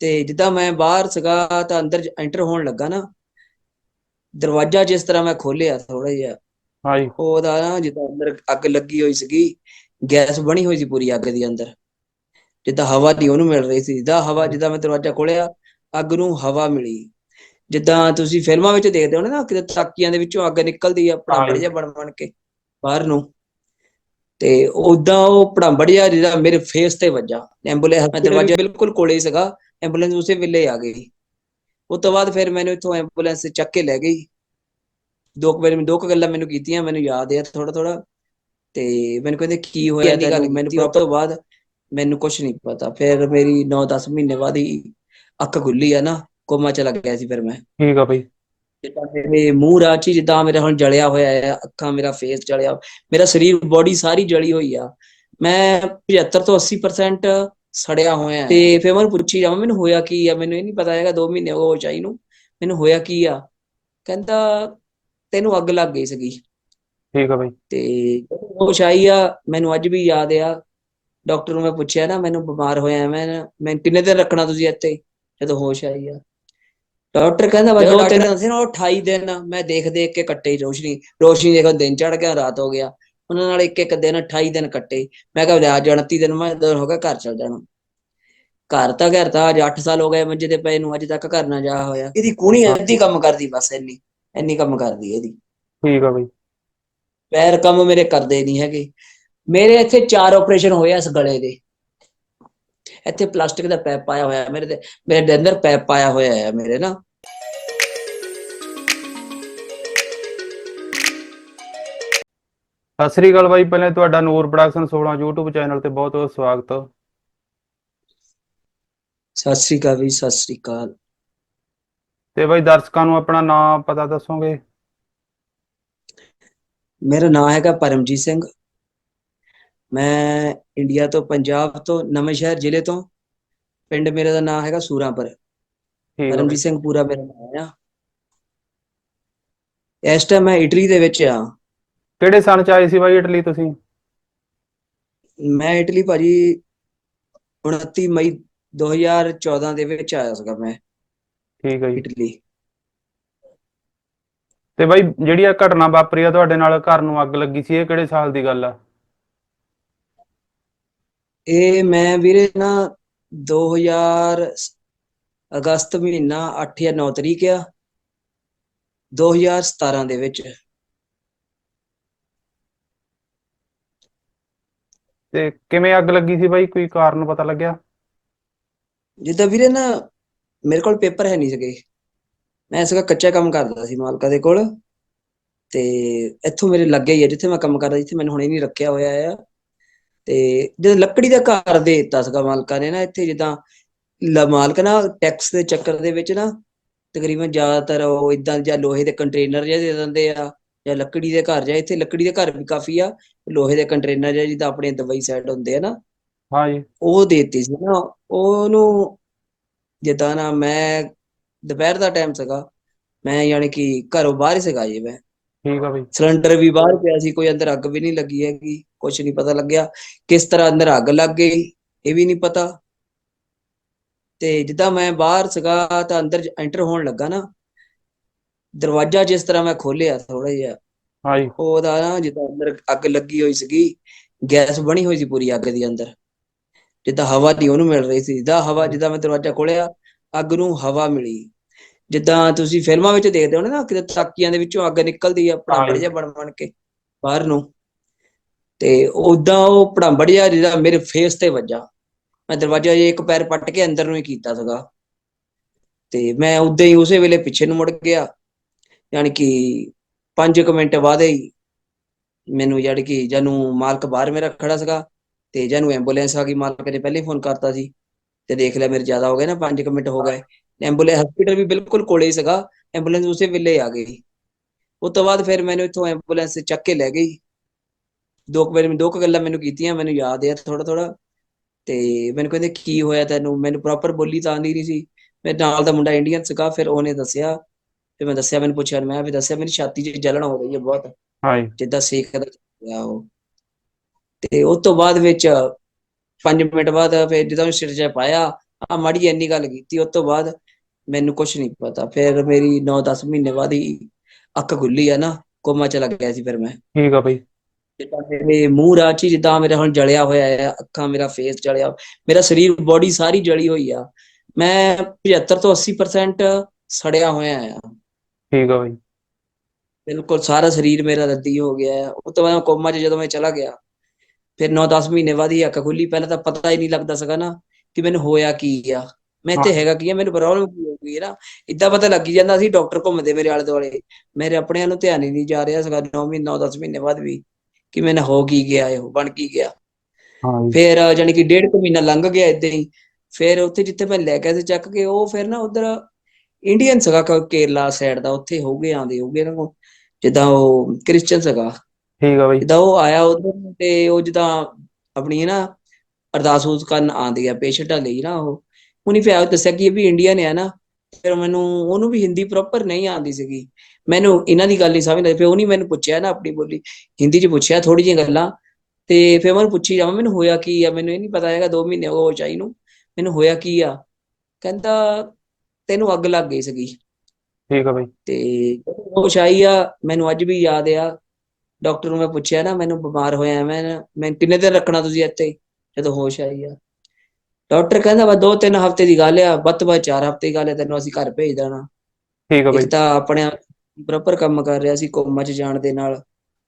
ਤੇ ਜਿੱਦਾਂ ਮੈਂ ਬਾਹਰ ਸੀਗਾ ਤਾਂ ਅੰਦਰ ਐਂਟਰ ਹੋਣ ਲੱਗਾ ਨਾ ਦਰਵਾਜ਼ਾ ਜਿਸ ਤਰ੍ਹਾਂ ਮੈਂ ਖੋਲਿਆ ਥੋੜਾ ਜਿਹਾ ਹਾਂਜੀ। ਉਹਦਾ ਨਾ ਜਿੱਦਾਂ ਅੰਦਰ ਅੱਗ ਲੱਗੀ ਹੋਈ ਸੀਗੀ ਗੈਸ ਬਣੀ ਹੋਈ ਸੀ ਪੂਰੀ ਅੱਗ ਦੀ ਅੰਦਰ ਜਿੱਦਾਂ ਹਵਾ ਦੀ ਉਹਨੂੰ ਮਿਲ ਰਹੀ ਸੀ ਜਿੱਦਾਂ ਹਵਾ ਜਿੱਦਾਂ ਮੈਂ ਦਰਵਾਜ਼ਾ ਖੋਲਿਆ ਅੱਗ ਨੂੰ ਹਵਾ ਮਿਲੀ। ਜਿੱਦਾਂ ਤੁਸੀਂ ਫਿਲਮਾਂ ਵਿੱਚ ਦੇਖਦੇ ਹੋ ਨਾ ਕਿਤੇ ਤਾਕੀਆਂ ਦੇ ਵਿੱਚੋਂ ਅੱਗ ਨਿਕਲਦੀ ਆ ਪੜਾਂਬੜ ਜਿਹਾ ਬਣ ਬਣ ਕੇ ਬਾਹਰ ਨੂੰ ਤੇ ਉਦਾਂ ਉਹ ਪੜਾਂਬੜ ਜਿਹਾ ਜਿਹੜਾ ਮੇਰੇ ਫੇਸ ਤੇ ਵੱਜਾ ਐਂਬੂਲੈਂਸ ਮੈਂ ਦਰਵਾਜ਼ਾ ਬਿਲਕੁਲ ਕੋਲੇ ਸੀਗਾ ਐਂਬੂਲੈਂਸ ਉਸੇ ਵੇਲੇ ਆ ਗਈ। ਉਸ ਤੋਂ ਬਾਅਦ ਫਿਰ ਮੈਨੂੰ ਇੱਥੋਂ ਐਂਬੂਲੈਂਸ ਚੱਕ ਕੇ ਲੈ ਗਈ। ਦੋ ਕੁ ਵਾਰੀ ਦੋ ਕੁ ਗੱਲਾਂ ਮੈਨੂੰ ਕੀਤੀਆਂ ਮੈਨੂੰ ਯਾਦ ਹੈ ਥੋੜਾ ਥੋੜਾ ਤੇ ਮੈਨੂੰ ਕਹਿੰਦੇ ਕੀ ਹੋਇਆ ਦੀ ਗੱਲ ਮੈਨੂੰ ਉਸ ਤੋਂ ਬਾਅਦ ਮੈਨੂੰ ਕੁਝ ਨਹੀਂ ਪਤਾ। ਫਿਰ ਮੇਰੀ 9-10 ਮਹੀਨੇ ਬਾਅਦ ਹੀ ਅੱਖ ਖੁੱਲੀ ਆ ਨਾ ਕੋਮਾ ਚ ਲੱਗ ਗਿਆ ਸੀ ਫਿਰ ਮੈਂ। ਠੀਕ ਆ ਬਈ। ਜਿੱਦਾਂ ਮੇਰੇ ਮੂੰਹ ਰਾਚੀ ਜਿੱਦਾਂ ਮੇਰਾ ਹੁਣ ਜਲਿਆ ਹੋਇਆ ਹੈ ਅੱਖਾਂ ਮੇਰਾ ਫੇਸ ਜਲਿਆ। ਮੇਰਾ ਸਰੀਰ ਬੋਡੀ ਸਾਰੀ ਜਲੀ ਹੋਈ ਆ। ਮੈਂ 75 ਤੋਂ 80% ਸੜਿਆ ਹੋਇਆ ਤੇ ਫਿਰ ਮੈਨੂੰ ਪੁੱਛੀ ਜਾਵਾਂ ਮੈਨੂੰ ਹੋਇਆ ਕੀ ਆ? ਮੈਨੂੰ ਇਹ ਨਹੀਂ ਪਤਾ ਹੈਗਾ 2 ਮਹੀਨੇ ਹੋ ਗਏ ਚਾਈ ਨੂੰ। ਮੈਨੂੰ ਹੋਇਆ ਕੀ ਆ? ਕਹਿੰਦਾ ਤੈਨੂੰ ਅੱਗ ਲੱਗ ਗਈ ਸੀਗੀ। ਠੀਕ ਆ ਬਈ। ਤੇ ਹੋਸ਼ ਆਈ ਆ ਮੈਨੂੰ ਅੱਜ ਵੀ ਯਾਦ ਆ। ਡਾਕਟਰ ਨੂੰ ਮੈਂ ਪੁੱਛਿਆ ਨਾ ਮੈਨੂੰ ਬਿਮਾਰ ਹੋਇਆ ਮੈਂ ਮੈਂ ਕਿੰਨੇ ਦਿਨ ਰੱਖਣਾ ਤੁਸੀਂ ਇੱਥੇ? ਜਦੋਂ ਹੋਸ਼ ਆਈ ਆ। ਡਾਕਟਰ ਕਹਿੰਦਾ ਵਾ ਦੋ ਤਿੰਨ ਦਿਨ ਸੀ ਨਾ ਉਹ 28 ਦਿਨ ਮੈਂ ਦੇਖ ਦੇਖ ਕੇ ਕੱਟੇ ਰੋਸ਼ਨੀ। ਰੋਸ਼ਨੀ ਦੇਖੋ ਦਿਨ ਚੜ ਗਿਆ ਰਾਤ ਹੋ ਗਿਆ। ਉਹਨਾਂ ਨਾਲ ਇੱਕ ਇੱਕ ਦਿਨ 28 ਦਿਨ ਕੱਟੇ। ਮੈਂ ਕਿਹਾ ਲਿਆ 29 ਦਿਨ ਮੈਂ ਦਿਨ ਹੋ ਗਿਆ ਘਰ ਚਲ ਜਾਣਾ। ਘਰ ਤਾਂ ਘਰ ਤਾਂ ਅੱਜ 8 ਸਾਲ ਹੋ ਗਏ ਮੰਜੇ ਤੇ ਪਏ ਨੂੰ ਅੱਜ ਤੱਕ ਘਰ ਨਾ ਜਾ ਹੋਇਆ। ਇਹਦੀ ਕੂਣੀ ਅੱਧੀ ਕੰਮ ਕਰਦੀ ਬਸ ਇੰਨੀ। ਇੰਨੀ ਕੰਮ ਕਰਦੀ ਇਹਦੀ। ਠੀਕ ਆ ਬਈ। ਪੈਰ ਕੰਮ ਮੇਰੇ ਕਰਦੇ ਨਹੀਂ ਹੈਗੇ। ਮੇਰੇ ਇੱਥੇ ਚਾਰ ਆਪਰੇਸ਼ਨ ਹੋਏ ਇਸ ਗਲੇ ਦੇ। ਇੱਥੇ ਪਲਾਸਟਿਕ ਦਾ ਪੈਪ ਪਾਇਆ ਹੋਇਆ ਮੇਰੇ ਤੇ। ਮੇਰੇ ਦੇ ਅੰਦਰ ਪੈਪ ਪਾਇਆ ਹੋਇਆ ਹੈ ਮੇਰੇ ਨਾ। ਸਤਿ ਸ੍ਰੀ ਅਕਾਲ ਬਾਈ ਪਹਿਲੇ ਤੁਹਾਡਾ ਨੂਰ ਪ੍ਰੋਡਕਸ਼ਨ 16 YouTube ਚੈਨਲ ਤੇ ਬਹੁਤ ਬਹੁਤ ਸਵਾਗਤ। ਸਤਿ ਸ੍ਰੀ ਅਕਾਲ ਵੀ ਸਤਿ ਸ੍ਰੀ ਅਕਾਲ। ਤੇ ਬਾਈ ਦਰਸ਼ਕਾਂ ਨੂੰ ਆਪਣਾ ਨਾਮ ਪਤਾ ਦੱਸੋਗੇ? ਮੇਰਾ ਨਾਮ ਹੈਗਾ ਪਰਮਜੀਤ ਸਿੰਘ। ਮੈਂ ਇੰਡੀਆ ਤੋਂ ਪੰਜਾਬ ਤੋਂ ਨਵੇਂ ਸ਼ਹਿਰ ਜ਼ਿਲ੍ਹੇ ਤੋਂ। ਪਿੰਡ ਮੇਰੇ ਦਾ ਨਾਮ ਹੈਗਾ ਸੂਰਾਂਪੁਰ। ਪਰਮਜੀਤ ਸਿੰਘ ਪੂਰਾ ਮੇਰਾ ਨਾਮ ਆ। ਇਸ ਟਾਈਮ ਮੈਂ ਇਟਲੀ ਦੇ ਵਿੱਚ ਆ। ਕਿਹੜੇ ਸਾਲ ਚ ਆਏ ਸੀ ਬਾਈ ਇਟਲੀ ਤੁਸੀਂ? ਮੈਂ ਇਟਲੀ ਭਾਜੀ 29 ਮਈ 2014 ਦੇ ਵਿੱਚ ਆਇਆ ਸੀਗਾ ਮੈਂ। ਠੀਕ ਆ ਜੀ। ਇਟਲੀ। ਤੇ ਬਾਈ ਜਿਹੜੀ ਆ ਘਟਨਾ ਵਾਪਰੀ ਆ ਤੁਹਾਡੇ ਨਾਲ ਘਰ ਨੂੰ ਅੱਗ ਲੱਗੀ ਸੀ ਇਹ ਕਿਹੜੇ ਸਾਲ ਦੀ ਗੱਲ ਆ? ਇਹ ਮੈਂ ਵੀਰੇ ਨਾ 2000 ਅਗਸਤ ਮਹੀਨਾ 8 ਜਾਂ 9 ਤਰੀਕ ਆ 2017 ਦੇ ਵਿੱਚ। ਤੇ ਕਿਵੇਂ ਅੱਗ ਲੱਗੀ ਸੀ ਬਾਈ? ਕੋਈ ਕਾਰਨ ਪਤਾ ਲੱਗਿਆ? ਜਿੱਦਾਂ ਵੀਰੇ ਨਾ ਮੇਰੇ ਕੋਲ ਪੇਪਰ ਹੈ ਨਹੀਂ ਸੀਗੇ। ਮੈਂ ਸੀਗਾ ਕੱਚਾ ਕੰਮ ਕਰਦਾ ਸੀ ਮਾਲਕਾ ਦੇ ਕੋਲ। ਤੇ ਇੱਥੋਂ ਮੇਰੇ ਲੱਗੇ ਹੀ ਆ, ਜਿੱਥੇ ਮੈਂ ਕੰਮ ਕਰਦਾ ਜਿੱਥੇ ਮੈਨੂੰ ਹੁਣੇ ਨਹੀਂ ਰੱਖਿਆ ਹੋਇਆ ਆ। ਤੇ ਜਦ ਲੱਕੜੀ ਦਾ ਘਰ ਦੇ ਦਿੱਤਾ ਸੀਗਾ ਮਾਲਕਾ ਨੇ ਨਾ, ਇੱਥੇ ਜਿੱਦਾਂ ਮਾਲਕ ਨਾ ਟੈਕਸ ਦੇ ਚੱਕਰ ਦੇ ਵਿੱਚ ਨਾ ਤਕਰੀਬਨ ਜ਼ਿਆਦਾਤਰ ਉਹ ਇਦਾਂ ਜਾਂ ਲੋਹੇ ਦੇ ਕੰਟੇਨਰ ਜਿਹੇ ਦੇ ਦਿੰਦੇ ਆ। ਜਾਂ ਲੱਕੜੀ ਦੇ ਘਰ ਜਾਂ ਇੱਥੇ ਲੱਕੜੀ ਦੇ ਘਰ ਵੀ ਕਾਫੀ ਆ ਲੋਹੇ ਦੇ ਕੰਟੇਨਰ ਜਿਹੇ ਜਿੱਦਾਂ ਆਪਣੇ ਦੁਬਈ ਸਾਈਡ ਹੁੰਦੇ ਆ ਨਾ। ਹਾਂ ਜੀ। ਉਹ ਦੇਤੀ ਸੀ ਨਾ ਉਹਨੂੰ ਜਿੱਦਾਂ ਨਾ ਮੈਂ ਦੁਪਹਿਰ ਦਾ ਟਾਈਮ ਸੀਗਾ ਮੈਂ ਯਾਨੀ ਕਿ ਘਰੋਂ ਬਾਹਰ ਹੀ ਸੀਗਾ ਜੀ ਮੈਂ। ਠੀਕ ਆ ਬਾਈ। ਸਿਲੰਡਰ ਵੀ ਬਾਹਰ ਪਿਆ ਸੀ ਕੋਈ ਅੰਦਰ ਅੱਗ ਵੀ ਨਹੀਂ ਲੱਗੀ ਹੈਗੀ ਕੁਝ ਨਹੀਂ ਪਤਾ ਲੱਗਿਆ ਕਿਸ ਤਰ੍ਹਾਂ ਅੰਦਰ ਅੱਗ ਲੱਗ ਗਈ ਇਹ ਵੀ ਨਹੀਂ ਪਤਾ। ਤੇ ਜਿੱਦਾਂ ਮੈਂ ਬਾਹਰ ਸੀਗਾ ਤਾਂ ਅੰਦਰ ਐਂਟਰ ਹੋਣ ਲੱਗਾ ਨਾ ਦਰਵਾਜ਼ਾ ਜਿਸ ਤਰ੍ਹਾਂ ਮੈਂ ਖੋਲਿਆ ਥੋੜਾ ਜਿਹਾ ਹਾਂ ਜੀ ਉਹਦਾ ਨਾ ਜਿੱਦਾਂ ਅੰਦਰ ਅੱਗ ਲੱਗੀ ਹੋਈ ਸੀਗੀ ਗੈਸ ਬਣੀ ਹੋਈ ਸੀ ਪੂਰੀ ਅੱਗ ਦੀ ਅੰਦਰ। ਜਿੱਦਾਂ ਹਵਾ ਦੀ ਉਹਨੂੰ ਮਿਲ ਰਹੀ ਸੀ ਜਿੱਦਾਂ ਹਵਾ ਜਿੱਦਾਂ ਮੈਂ ਦਰਵਾਜ਼ਾ ਖੋਲਿਆ ਅੱਗ ਨੂੰ ਹਵਾ ਮਿਲੀ। ਜਿੱਦਾਂ ਤੁਸੀਂ ਫਿਲਮਾਂ ਵਿੱਚ ਦੇਖਦੇ ਹੋ ਨਾ ਕਿਤੇ ਤਾਕੀਆਂ ਦੇ ਵਿੱਚੋਂ ਅੱਗ ਨਿਕਲਦੀ ਆ ਪੜਾਂਬੜ ਜਿਹਾ ਬਣ ਬਣ ਕੇ ਬਾਹਰ ਨੂੰ। ਤੇ ਉਦਾਂ ਉਹ ਪੜਾਂਬੜ ਜਿਹਾ ਜਿਹੜਾ ਮੇਰੇ ਫੇਸ ਤੇ ਵੱਜਾ। ਮੈਂ ਦਰਵਾਜ਼ਾ ਜੇ ਇੱਕ ਪੈਰ ਪੱਟ ਕੇ ਅੰਦਰ ਨੂੰ ਹੀ ਕੀਤਾ ਸੀਗਾ। ਤੇ ਮੈਂ ਉਦਾਂ ਹੀ ਉਸੇ ਵੇਲੇ ਪਿੱਛੇ ਨੂੰ ਮੁੜ ਗਿਆ। ਯਾਨੀ ਕਿ 5 ਮਿੰਟ ਬਾਅਦ ਹੀ ਮੈਨੂੰ ਯਾਨੀ ਕਿ ਜਾਨੂੰ ਮਾਲਕ ਬਾਹਰ ਮੇਰਾ ਖੜਾ ਸੀਗਾ ਤੇ ਜਾਨੂੰ ਐਂਬੂਲੈਂਸ ਆ ਗਈ, ਮਾਲਕ ਨੇ ਪਹਿਲੇ ਫੋਨ ਕਰਤਾ ਸੀ ਤੇ ਦੇਖ ਲਿਆ ਮੇਰੇ ਜ਼ਿਆਦਾ ਹੋ ਗਏ ਨਾ 5 ਮਿੰਟ ਹੋ ਗਏ। ਐਂਬੂਲੈਂਸ ਹਸਪੀਟਲ ਵੀ ਬਿਲਕੁਲ ਕੋਲੇ ਹੀ ਸੀਗਾ ਐਂਬੂਲੈਂਸ ਉਸੇ ਵੇਲੇ ਆ ਗਈ। ਉਸ ਤੋਂ ਬਾਅਦ ਫਿਰ ਮੈਨੂੰ ਇੱਥੋਂ ਐਂਬੂਲੈਂਸ ਚੱਕ ਕੇ ਲੈ ਗਈ। ਦੋ ਕੁ ਵਾਰੀ, ਦੋ ਕੁ ਗੱਲਾਂ ਮੈਨੂੰ ਕੀਤੀਆਂ, ਮੈਨੂੰ ਯਾਦ ਹੈ ਥੋੜਾ ਥੋੜਾ ਤੇ ਮੈਨੂੰ ਕਹਿੰਦੇ, ਕੀ ਹੋਇਆ ਤੈਨੂੰ? ਮੈਨੂੰ ਪ੍ਰੋਪਰ ਬੋਲੀ ਤਾਂ ਆਉਂਦੀ ਨਹੀਂ ਸੀ। ਮੇਰੇ ਨਾਲ ਦਾ ਮੁੰਡਾ ਇੰਡੀਅਨ ਸੀਗਾ, ਫਿਰ ਉਹਨੇ ਦੱਸਿਆ ਫਿਰ ਮੈਂ ਦੱਸਿਆ ਮੈਨੂੰ ਪੁੱਛਿਆ ਮੈਂ ਵੀ ਦੱਸਿਆ ਮੇਰੀ ਛਾਤੀ 'ਚ ਜਲਨ ਹੋ ਰਹੀ ਹੈ ਬਹੁਤ। ਹਾਂ ਜੀ ਜਿੱਦਾਂ ਸੇਕ ਦਾ ਚੱਲਿਆ ਉਹ। ਤੇ ਉਸ ਤੋਂ ਬਾਅਦ ਵਿੱਚ 5 ਮਿੰਟ ਬਾਅਦ ਫਿਰ ਜਦੋਂ ਸਿਰ 'ਚ ਪਾਇਆ ਆ ਮਾੜੀ ਇੰਨੀ ਗੱਲ ਕੀਤੀ ਉਸ ਤੋਂ ਬਾਅਦ ਮੈਨੂੰ ਕੁਝ ਨਹੀਂ ਪਤਾ। ਫਿਰ ਮੇਰੀ 9-10 ਮਹੀਨੇ ਬਾਅਦ ਹੀ ਅੱਖ ਖੁੱਲੀ ਆ ਨਾ ਕੋਮਾ ਚ ਲੱਗ ਗਿਆ ਸੀ ਫਿਰ ਮੈਂ। ਠੀਕ ਆ ਬਈ। ਜਿੱਦਾਂ ਮੇਰੇ ਮੂੰਹ ਰਾਚੀ ਜਿੱਦਾਂ ਮੇਰਾ ਹੁਣ ਜਲਿਆ ਹੋਇਆ ਹੈ ਅੱਖਾਂ ਮੇਰਾ ਫੇਸ ਜਲਿਆ ਮੇਰਾ ਸਰੀਰ ਬੋਡੀ ਸਾਰੀ ਜਲੀ ਹੋਈ ਆ। ਮੈਂ 75 ਤੋਂ 80% ਸੜਿਆ ਹੋਇਆ ਆ। ਠੀਕ ਆ ਬਈ। ਬਿਲਕੁਲ ਸਾਰਾ ਸਰੀਰ ਮੇਰਾ ਰੱਦੀ ਹੋ ਗਿਆ ਹੈ। ਉਹ ਤੋਂ ਬਾਅਦ ਕੋਮਾ 'ਚ ਜਦੋਂ ਮੈਂ ਚਲਾ ਗਿਆ ਫਿਰ 9-10 ਮਹੀਨੇ ਬਾਅਦ ਹੀ ਅੱਖ ਖੁੱਲੀ। ਪਹਿਲਾਂ ਤਾਂ ਪਤਾ ਹੀ ਨਹੀਂ ਲੱਗਦਾ ਸੀਗਾ ਨਾ ਕਿ ਮੈਨੂੰ ਹੋਇਆ ਕੀ ਆ। ਮੈਂ ਇੱਥੇ ਹੈਗਾ ਕੀ ਆ ਮੈਨੂੰ ਪ੍ਰੋਬਲਮ ਕੀ ਹੋ ਗਈ ਹੈ ਨਾ। ਇਦਾਂ ਪਤਾ ਲੱਗੀ ਜਾਂਦਾ ਸੀ ਡਾਕਟਰ ਘੁੰਮਦੇ ਮੇਰੇ ਆਲੇ ਦੁਆਲੇ। ਮੇਰੇ ਆਪਣਿਆਂ ਨੂੰ ਧਿਆਨ ਹੀ ਨਹੀਂ ਜਾ ਰਿਹਾ ਸੀਗਾ 9 ਮਹੀਨੇ 9-10 ਮਹੀਨੇ ਬਾਅਦ ਵੀ ਕਿ ਮੈਨੂੰ ਹੋ ਕੀ ਗਿਆ ਇਹ ਬਣ ਕੀ ਗਿਆ। ਹਾਂ ਜੀ। ਫਿਰ ਜਾਣੀ ਕਿ ਡੇਢ ਕੁ ਮਹੀਨਾ ਲੰਘ ਗਿਆ ਇਦਾਂ ਹੀ। ਫਿਰ ਉੱਥੇ ਜਿੱਥੇ ਮੈਂ ਲੈ ਗਿਆ ਸੀ ਚੱਕ ਕੇ ਉਹ ਫਿਰ ਨਾ ਉਧਰ ਇੰਡੀਅਨ ਸੀਗਾ ਕੇਰਲਾ ਸਾਈਡ ਦਾ ਉੱਥੇ ਹੋਗੇ ਆਂਦੇ ਹੋਗੇ ਨਾ ਜਿੱਦਾਂ ਉਹ ਕ੍ਰਿਸਚੀਅਨ ਸੀਗਾ ਠੀਕ ਆ ਬਈ। ਜਿੱਦਾਂ ਉਹ ਆਇਆ ਉਧਰ ਤੇ ਉਹ ਜਿੱਦਾਂ ਆਪਣੀ ਨਾ ਅਰਦਾਸ ਉਰਦਾਸ ਕਰਨ ਆਉਂਦੇ ਆ ਪੇਸ਼ੈਂਟਾਂ ਲਈ ਨਾ ਉਹ। ਉਹਨੇ ਫਿਰ ਦੱਸਿਆ ਕਿ ਇਹ ਵੀ ਇੰਡੀਅਨ ਆ ਨਾ ਫਿਰ ਮੈਨੂੰ ਉਹਨੂੰ ਵੀ ਹਿੰਦੀ ਪ੍ਰੋਪਰ ਨਹੀਂ ਆਉਂਦੀ ਸੀਗੀ। ਮੈਨੂੰ ਇਹਨਾਂ ਦੀ ਗੱਲ ਨਹੀਂ ਸਮਝ ਆਈ ਫਿਰ ਉਹਨੇ ਮੈਨੂੰ ਪੁੱਛਿਆ ਨਾ ਆਪਣੀ ਬੋਲੀ। ਹਿੰਦੀ 'ਚ ਪੁੱਛਿਆ ਥੋੜੀ ਜਿਹੀਆਂ ਗੱਲਾਂ ਤੇ ਫਿਰ ਮੈਂ ਉਹਨੂੰ ਪੁੱਛੀ ਜਾਵਾਂ ਮੈਨੂੰ ਹੋਇਆ ਕੀ ਆ? ਮੈਨੂੰ ਇਹ ਨਹੀਂ ਪਤਾ ਹੈਗਾ 2 ਮਹੀਨੇ ਹੋ ਗਏ ਚਾਈ ਨੂੰ। ਮੈਨੂੰ ਹੋਇਆ ਕੀ ਆ? ਕਹਿੰਦਾ ਤੈਨੂੰ ਅੱਗ ਲੱਗ ਗਈ ਸੀਗੀ। ਠੀਕ ਆ ਬਈ। ਤੇ ਹੋਸ਼ ਆਈ ਆ ਮੈਨੂੰ ਅੱਜ ਵੀ ਯਾਦ ਆ। ਡਾਕਟਰ ਨੂੰ ਮੈਂ ਪੁੱਛਿਆ ਨਾ ਮੈਨੂੰ ਬਿਮਾਰ ਹੋਇਆ ਮੈਂ ਮੈਂ ਕਿੰਨੇ ਦਿਨ ਰੱਖਣਾ ਤੁਸੀਂ ਇੱਥੇ? ਜਦੋਂ ਹੋਸ਼ ਆਈ ਆ। ਡਾਕਟਰ ਕਹਿੰਦਾ ਵਾ ਦੋ ਤਿੰਨ ਹਫ਼ਤੇ ਦੀ ਗੱਲ ਆ ਵੱਧ ਤੋਂ ਵੱਧ ਚਾਰ ਹਫ਼ਤੇ ਦੀ ਗੱਲ ਆ ਤੈਨੂੰ ਅਸੀਂ ਘਰ ਭੇਜ ਦੇਣਾ। ਠੀਕ ਆ ਬਈ। ਇੱਕ ਤਾਂ ਆਪਣੇ ਪ੍ਰੋਪਰ ਕੰਮ ਕਰ ਰਿਹਾ ਸੀ ਕੋਮਾ 'ਚ ਜਾਣ ਦੇ ਨਾਲ।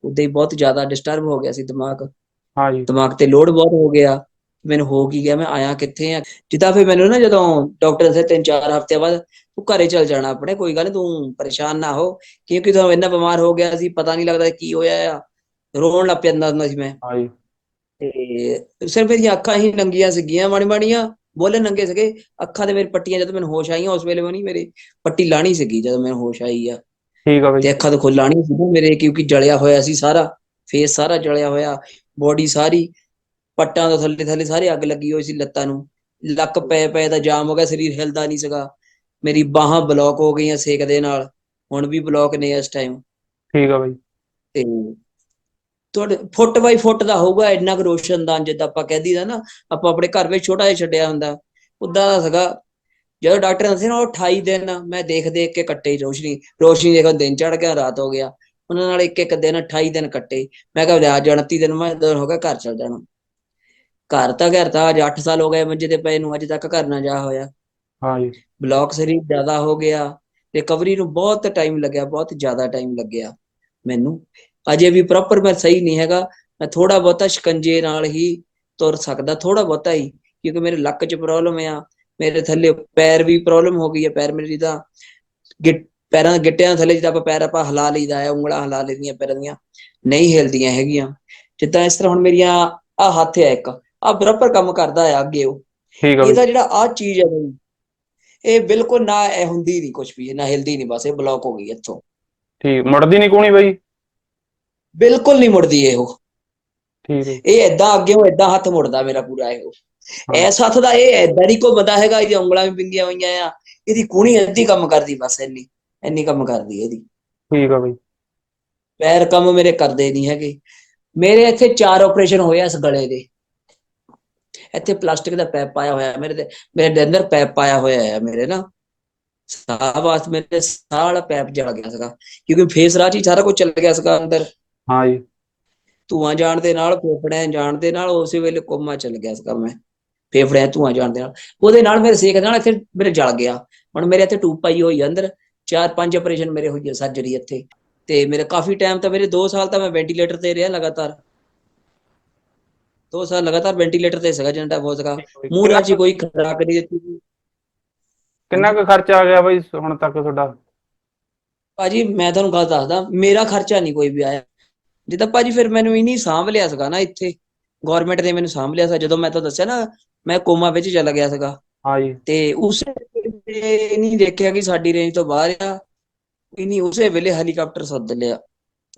ਉਦਾਂ ਹੀ ਬਹੁਤ ਜ਼ਿਆਦਾ ਡਿਸਟਰਬ ਹੋ ਗਿਆ ਸੀ ਦਿਮਾਗ। ਹਾਂ ਜੀ। ਦਿਮਾਗ ਤੇ ਲੋਡ ਬਹੁਤ ਹੋ ਗਿਆ। ਮੈਨੂੰ ਹੋ ਕੀ ਗਿਆ ਮੈਂ ਆਇਆ ਕਿੱਥੇ ਆ? ਜਿੱਦਾਂ ਫਿਰ ਮੈਨੂੰ ਨਾ ਜਦੋਂ ਡਾਕਟਰ ਨੇ ਤਿੰਨ ਚਾਰ ਹਫ਼ਤੇ ਬਾਅਦ ਤੂੰ ਘਰੇ ਚਲ ਜਾਣਾ ਆਪਣੇ ਕੋਈ ਗੱਲ ਨੀ ਤੂੰ ਪਰੇਸ਼ਾਨ ਨਾ ਹੋ। ਕਿਉਂਕਿ ਤੂੰ ਇੰਨਾ ਬਿਮਾਰ ਹੋ ਗਿਆ ਸੀ ਪਤਾ ਨਹੀਂ ਲੱਗਦਾ ਕੀ ਹੋਇਆ ਆ। ਰੋਣ ਲੱਗ ਪੈਂਦਾ ਹੁੰਦਾ ਸੀ ਮੈਂ। ਹਾਂ ਜੀ ਤੇ ਸਿਰਫ ਮੇਰੀਆਂ ਅੱਖਾਂ ਹੀ ਨੰਗੀਆਂ ਸੀਗੀਆਂ ਮਾੜੀ ਮਾੜੀਆਂ ਬੋਲੇ ਨੰਗੇ ਸੀਗੇ। ਅੱਖਾਂ ਦੇ ਮੇਰੇ ਪੱਟੀਆਂ ਜਦੋਂ ਮੈਨੂੰ ਹੋਸ਼ ਆਈਆਂ ਉਸ ਵੇਲੇ ਮੈਂ ਨਹੀਂ ਮੇਰੇ ਪੱਟੀ ਲਾਣੀ ਸੀਗੀ ਜਦੋਂ ਮੈਨੂੰ ਹੋਸ਼ ਆਈ ਆ। ਠੀਕ ਆ ਬਈ। ਤੇ ਅੱਖਾਂ ਤੋਂ ਖੁੱਲਾਣੀ ਸੀ ਮੇਰੇ ਕਿਉਂਕਿ ਜਲਿਆ ਹੋਇਆ ਸੀ ਸਾਰਾ ਫੇਸ ਸਾਰਾ ਜਲਿਆ ਹੋਇਆ ਬੋਡੀ ਸਾਰੀ। ਪੱਟਾਂ ਤੋਂ ਥੱਲੇ ਥੱਲੇ ਸਾਰੇ ਅੱਗ ਲੱਗੀ ਹੋਈ ਸੀ ਲੱਤਾਂ ਨੂੰ। ਲੱਕ ਪੈ ਪੈ ਦਾ ਜਾਮ ਹੋ ਗਿਆ ਸਰੀਰ ਹਿਲਦਾ ਨਹੀਂ ਸੀਗਾ। ਮੇਰੀ ਬਾਹਾਂ ਬਲੌਕ ਹੋ ਗਈਆਂ ਸੇਕ ਦੇ ਨਾਲ। ਹੁਣ ਵੀ ਬਲੌਕ ਨੇ ਇਸ ਟਾਈਮ ਠੀਕ ਆ ਬਈ। ਤੇ ਤੁਹਾਡੇ ਫੁੱਟ ਬਾਈ ਫੁੱਟ ਦਾ ਹੋਊਗਾ ਇੰਨਾ ਕੁ ਰੋਸ਼ਨਦਾਨ ਜਿੱਦਾਂ ਆਪਾਂ ਕਹਿ ਦਈਦਾ ਨਾ ਆਪਾਂ ਆਪਣੇ ਘਰ ਵਿੱਚ ਛੋਟਾ ਜਿਹਾ ਛੱਡਿਆ ਹੁੰਦਾ। ਉਦਾਂ ਦਾ ਸੀਗਾ। ਜਦੋਂ ਡਾਕਟਰ ਨੇ ਨਾ ਉਹ 28 ਦਿਨ ਮੈਂ ਦੇਖ ਦੇਖ ਕੇ ਕੱਟੇ ਰੋਸ਼ਨੀ। ਰੋਸ਼ਨੀ ਦੇਖੋ ਦਿਨ ਚੜ ਗਿਆ ਰਾਤ ਹੋ ਗਿਆ। ਉਹਨਾਂ ਨਾਲ ਇੱਕ ਇੱਕ ਦਿਨ 28 ਦਿਨ ਕੱਟੇ। ਮੈਂ ਕਿਹਾ ਲਿਆ 29 ਦਿਨ ਮੈਂ ਹੋ ਗਿਆ ਘਰ ਚਲ ਜਾਣਾ। ਘਰ ਤਾਂ ਘਰ ਤਾਂ ਅੱਜ 8 ਸਾਲ ਹੋ ਗਏ ਮੰਜੇ ਤੇ ਪਏ ਨੂੰ ਅਜੇ ਤੱਕ ਘਰ ਨਾ ਜਾ ਹੋਇਆ। ਹਾਂ ਜੀ। ਬਲੌਕ ਸਰੀਰ ਜ਼ਿਆਦਾ ਹੋ ਗਿਆ ਰਿਕਵਰੀ ਨੂੰ ਬਹੁਤ ਟਾਈਮ ਲੱਗਿਆ ਬਹੁਤ ਜ਼ਿਆਦਾ ਟਾਈਮ ਲੱਗਿਆ ਮੈਨੂੰ। ਅਜੇ ਵੀ ਪ੍ਰੋਪਰ ਮੈਂ ਸਹੀ ਨਹੀਂ ਹੈਗਾ ਮੈਂ ਥੋੜਾ ਬਹੁਤਾ ਸ਼ਿਕੰਜੇ ਨਾਲ ਹੀ ਤੁਰ ਸਕਦਾ ਥੋੜਾ ਬਹੁਤਾ ਹੀ ਕਿਉਂਕਿ ਮੇਰੇ ਲੱਕ 'ਚ ਪ੍ਰੋਬਲਮ ਆ ਮੇਰੇ ਥੱਲੇ ਪੈਰ ਵੀ ਪ੍ਰੋਬਲਮ ਹੋ ਗਈ ਹੈ ਪੈਰ ਮੇਰੀ ਦਾ ਗਿੱਟ ਪੈਰਾਂ ਦੇ ਗਿੱਟਿਆਂ ਥੱਲੇ ਜਿੱਦਾਂ ਆਪਾਂ ਪੈਰ ਆਪਾਂ ਹਿਲਾ ਲਈਦਾ ਹੈ ਉਂਗਲਾਂ ਹਿਲਾ ਲਈਦੀਆਂ ਪੈਰਾਂ ਦੀਆਂ ਨਹੀਂ ਹਿਲਦੀਆਂ ਹੈਗੀਆਂ। ਜਿੱਦਾਂ ਇਸ ਤਰ੍ਹਾਂ ਹੁਣ ਮੇਰੀਆਂ ਆ ਹੱਥ ਹੈ ਇੱਕ। ਆ ਬਰਾਬਰ ਕੰਮ ਕਰਦਾ ਹੈ ਅੱਗੇ ਉਹ। ਠੀਕ ਆ ਇਹਦਾ ਜਿਹੜਾ ਆ ਚੀਜ਼ ਹੈ ਬਈ ਇਹ ਬਿਲਕੁਲ ਨਾ ਇਹ ਹੁੰਦੀ ਨਹੀਂ ਕੁਝ ਵੀ ਨਾ ਹਿਲਦੀ ਨਹੀਂ ਬਸ ਇਹ ਬਲੌਕ ਹੋ ਗਈ ਇੱਥੋਂ। ਠੀਕ ਮੁੜਦੀ ਨਹੀਂ ਕੋਣੀ ਬਈ? ਬਿਲਕੁਲ ਨਹੀਂ ਮੁੜਦੀ ਇਹ ਉਹ। ਠੀਕ ਹੈ ਇਹ ਏਦਾਂ ਅੱਗੇ ਉਹ ਏਦਾਂ ਹੱਥ ਮੁੜਦਾ ਮੇਰਾ ਪੂਰਾ ਇਹ। ਐਸ ਹੱਥ ਦਾ ਇਹ ਏਦਾਂ ਨਹੀਂ ਕੋਈ ਬੰਦਾ ਹੈਗਾ ਇਹਦੀ ਉਂਗਲਾਂ ਵੀ ਪਿੰਗੀਆਂ ਹੋਈਆਂ ਆ ਇਹਦੀ ਕੂਣੀ ਅੱਧੀ ਕੰਮ ਕਰਦੀ ਬਸ ਇੰਨੀ ਇੰਨੀ ਕੰਮ ਕਰਦੀ ਇਹਦੀ। ਠੀਕ ਆ ਬਈ। ਪੈਰ ਕੰਮ ਮੇਰੇ ਕਰਦੇ ਨਹੀਂ ਹੈਗੇ। ਮੇਰੇ ਇੱਥੇ ਚਾਰ ਆਪਰੇਸ਼ਨ ਹੋਏ ਆ ਇਸ ਗਲੇ ਦੇ। ਇੱਥੇ ਪਲਾਸਟਿਕ ਦਾ ਪੈਪ ਪਾਇਆ ਹੋਇਆ ਮੇਰੇ ਦੇ ਮੇਰੇ ਦੇ ਅੰਦਰ ਪੈਪ ਪਾਇਆ ਹੋਇਆ ਹੈ ਮੇਰੇ ਨਾ। ਸਾਹ ਮੇਰੇ ਸਾਹ ਵਾਲਾ ਪੈਪ ਜਲ ਗਿਆ ਸੀਗਾ ਕਿਉਂਕਿ ਫੇਸ ਰਾਹ 'ਚ ਸਾਰਾ ਕੁਝ ਚੱਲ ਗਿਆ ਸੀਗਾ ਅੰਦਰ। ਹਾਂ ਜੀ। ਧੂਆਂ ਜਾਣ ਦੇ ਨਾਲ ਫੇਫੜਿਆਂ ਜਾਣ ਦੇ ਨਾਲ ਉਸੇ ਵੇਲੇ ਕੋਮਾ ਚੱਲ ਗਿਆ ਸੀਗਾ ਮੈਂ। ਫੇਫੜਿਆਂ ਧੂਆਂ ਜਾਣ ਦੇ ਨਾਲ। ਉਹਦੇ ਨਾਲ ਮੇਰੇ ਸੇਕ ਦੇ ਨਾਲ ਇੱਥੇ ਮੇਰੇ ਜਲ ਗਿਆ। ਹੁਣ ਮੇਰੇ ਇੱਥੇ ਟੂਬ ਪਾਈ ਹੋਈ ਅੰਦਰ ਚਾਰ ਪੰਜ ਆਪਰੇਸ਼ਨ ਮੇਰੇ ਹੋਈ ਸਰਜਰੀ ਇੱਥੇ। ਤੇ ਮੇਰੇ ਕਾਫੀ ਟਾਈਮ ਤਾਂ ਮੇਰੇ 2 ਸਾਲ ਤਾਂ ਮੈਂ ਵੈਂਟੀਲੇਟਰ ਤੇ ਰਿਹਾ ਲਗਾਤਾਰ। 2 ਸਾਲ ਲਗਾਤਾਰ ਵੈਂਟੀਲੇਟਰ ਤੇ ਸੀਗਾ ਜਿੰਨਾ ਟਾਈਮ ਹੋ ਸਕਾ ਮੂੰਹ 'ਚ ਕੋਈ ਖੁਰਾਕ ਨਹੀਂ ਦਿੱਤੀ। ਕਿੰਨਾ ਕੁ ਖਰਚਾ ਆ ਗਿਆ ਬਈ ਹੁਣ ਤੱਕ ਤੁਹਾਡਾ? ਭਾਜੀ ਮੈਂ ਤੁਹਾਨੂੰ ਗੱਲ ਦੱਸਦਾ ਮੇਰਾ ਖਰਚਾ ਨਹੀਂ ਕੋਈ ਵੀ ਆਇਆ। ਜਿੱਦਾਂ ਭਾਜੀ ਫਿਰ ਮੈਨੂੰ ਇਨੀ ਸਾਂਭ ਲਿਆ ਸੀਗਾ ਨਾ ਇੱਥੇ। ਗਵਰਨਮੈਂਟ ਨੇ ਮੈਨੂੰ ਸਾਂਭ ਲਿਆ ਸੀ ਜਦੋਂ ਮੈਂ ਤਾਂ ਦੱਸਿਆ ਨਾ ਮੈਂ ਕੋਮਾ ਵਿੱਚ ਚਲਾ ਗਿਆ ਸੀਗਾ। ਹਾਂ ਜੀ। ਤੇ ਉਸੇ ਵੇਲੇ ਨਹੀਂ ਦੇਖਿਆ ਕਿ ਸਾਡੀ ਰੇਂਜ ਤੋਂ ਬਾਹਰ ਆ। ਇਨੀ ਉਸੇ ਵੇਲੇ ਹੈਲੀਕਾਪਟਰ ਸੱਦ ਲਿਆ।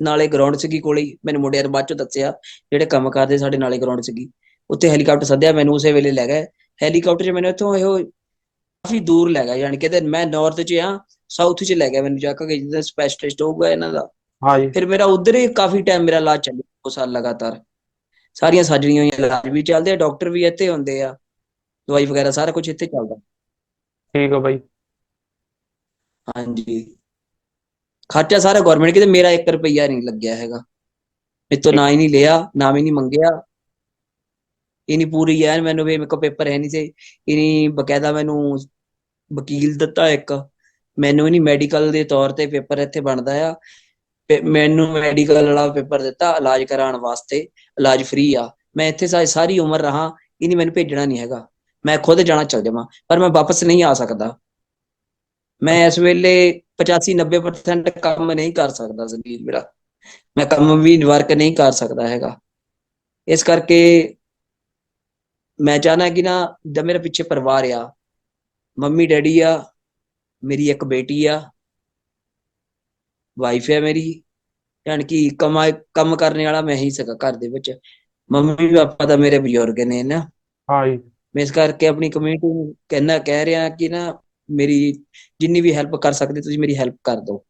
ਨਾਲੇ ਗਰਾਊਂਡ ਸੀਗੀ ਕੋਲੇ ਮੈਨੂੰ ਮੁੰਡਿਆਂ ਨੇ ਬਾਅਦ ਚ ਦੱਸਿਆ ਜਿਹੜੇ ਕੰਮ ਕਰਦੇ ਸਾਡੇ ਨਾਲੇ ਗਰਾਊਂਡ ਸੀਗੀ। ਉੱਥੇ ਹੈਲੀਕਾਪਟਰ ਸੱਦਿਆ ਮੈਨੂੰ ਉਸੇ ਵੇਲੇ ਲੈ ਗਏ। ਹੈਲੀਕਾਪਟਰ 'ਚ ਮੈਨੂੰ ਇੱਥੋਂ ਇਹੋ ਕਾਫੀ ਦੂਰ ਲੈ ਗਿਆ ਯਾਨੀ ਕਿ ਤੇ ਮੈਂ ਨਾਰਥ 'ਚ ਆ ਸਾਊਥ 'ਚ ਲੈ ਗਿਆ ਮੈਨੂੰ ਜਾ ਕੇ ਜਿੱਦਾਂ ਸਪੈਸ਼ਲਿਸਟ ਹੋਊਗਾ ਇਹਨਾਂ ਦਾ। ਹਾਂ ਜੀ। ਫਿਰ ਮੇਰਾ ਉਧਰ ਹੀ ਕਾਫੀ ਟਾਈਮ ਮੇਰਾ ਇਲਾਜ ਚੱਲਿਆ ਦੋ ਸਾਲ ਲਗਾਤਾਰ। ਸਾਰੀਆਂ ਸਰਜਰੀਆਂ ਹੋਈਆਂ ਇਲਾਜ ਵੀ ਚੱਲਦੇ ਆ ਡਾਕਟਰ ਵੀ ਇੱਥੇ ਹੁੰਦੇ ਆ। ਦਵਾਈ ਵਗੈਰਾ ਸਾਰਾ ਕੁਝ ਇੱਥੇ ਚੱਲਦਾ। ਠੀਕ ਆ ਬਾਈ। ਹਾਂਜੀ। ਖਰਚਾ ਸਾਰਾ ਗਵਰਨਮੈਂਟ ਕਿਤੇ ਮੇਰਾ 1 ਰੁਪਈਆ ਨਹੀਂ ਲੱਗਿਆ ਹੈਗਾ। ਮੇਰੇ ਤੋਂ ਨਾ ਹੀ ਨਹੀਂ ਲਿਆ, ਨਾ ਵੀ ਨਹੀਂ ਮੰਗਿਆ। ਇਨੀ ਪੂਰੀ ਐਨ ਮੈਨੂੰ ਵੀ ਮੇਰੇ ਕੋਲ ਪੇਪਰ ਹੈ ਨਹੀਂ ਸੀ। ਇਨੀ ਬਕਾਇਦਾ ਮੈਨੂੰ ਵਕੀਲ ਦਿੱਤਾ ਇੱਕ। ਮੈਨੂੰ ਨਹੀਂ ਮੈਡੀਕਲ ਦੇ ਤੌਰ ਤੇ ਪੇਪਰ ਇੱਥੇ ਬਣਦਾ ਆ। ਮੈਨੂੰ ਮੈਡੀਕਲ ਵਾਲਾ ਪੇਪਰ ਦਿੱਤਾ, ਇਲਾਜ ਕਰਾਉਣ ਵਾਸਤੇ। ਇਲਾਜ ਫ੍ਰੀ ਆ। ਮੈਂ ਇੱਥੇ ਸਾਰੀ ਉਮਰ ਰਹਾ ਇਨੀ ਮੈਨੂੰ ਭੇਜਣਾ ਨਹੀਂ ਹੈਗਾ। ਮੈਂ ਖੁਦ ਜਾਣਾ ਚੱਲ ਜਾਵਾਂ, ਪਰ ਮੈਂ ਵਾਪਸ ਨਹੀਂ ਆ ਸਕਦਾ। ਮੈਂ ਇਸ ਵੇਲੇ 85 90% ਕੰਮ ਨਹੀਂ ਕਰ ਸਕਦਾ ਜ਼ਮੀਰ ਮੇਰਾ। ਮੈਂ ਕੰਮ ਵੀ ਵਰਕ ਨਹੀਂ ਕਰ ਸਕਦਾ ਹੈਗਾ। ਇਸ ਕਰਕੇ ਮੈਂ ਚਾਹਨਾ ਕਿ ਨਾ ਜਦ ਮੇਰੇ ਪਿੱਛੇ ਪਰਿਵਾਰ ਆ ਮੰਮੀ ਡੈਡੀ ਆ ਮੇਰੀ ਇੱਕ ਬੇਟੀ ਆ ਵਾਈਫ ਹੈ ਮੇਰੀ ਯਾਨੀ ਕਿ ਕਮਾ ਕੰਮ ਕਰਨ ਵਾਲਾ ਮੈਂ ਹੀ ਸਕਾ ਘਰ ਦੇ ਵਿੱਚ। ਮੰਮੀ ਪਾਪਾ ਤਾਂ ਮੇਰੇ ਬਜ਼ੁਰਗ ਨੇ ਨਾ। ਹਾਂ ਜੀ। ਮੈਂ ਇਸ ਕਰਕੇ ਆਪਣੀ ਕਮਿਊਨਿਟੀ ਨੂੰ ਕਹਿਣਾ ਕਹਿ ਰਿਹਾ ਕਿ ਨਾ ਮੇਰੀ ਜਿੰਨੀ ਵੀ ਹੈਲਪ ਕਰ ਸਕਦੇ ਤੁਸੀਂ ਮੇਰੀ ਹੈਲਪ ਕਰ ਦਿਓ।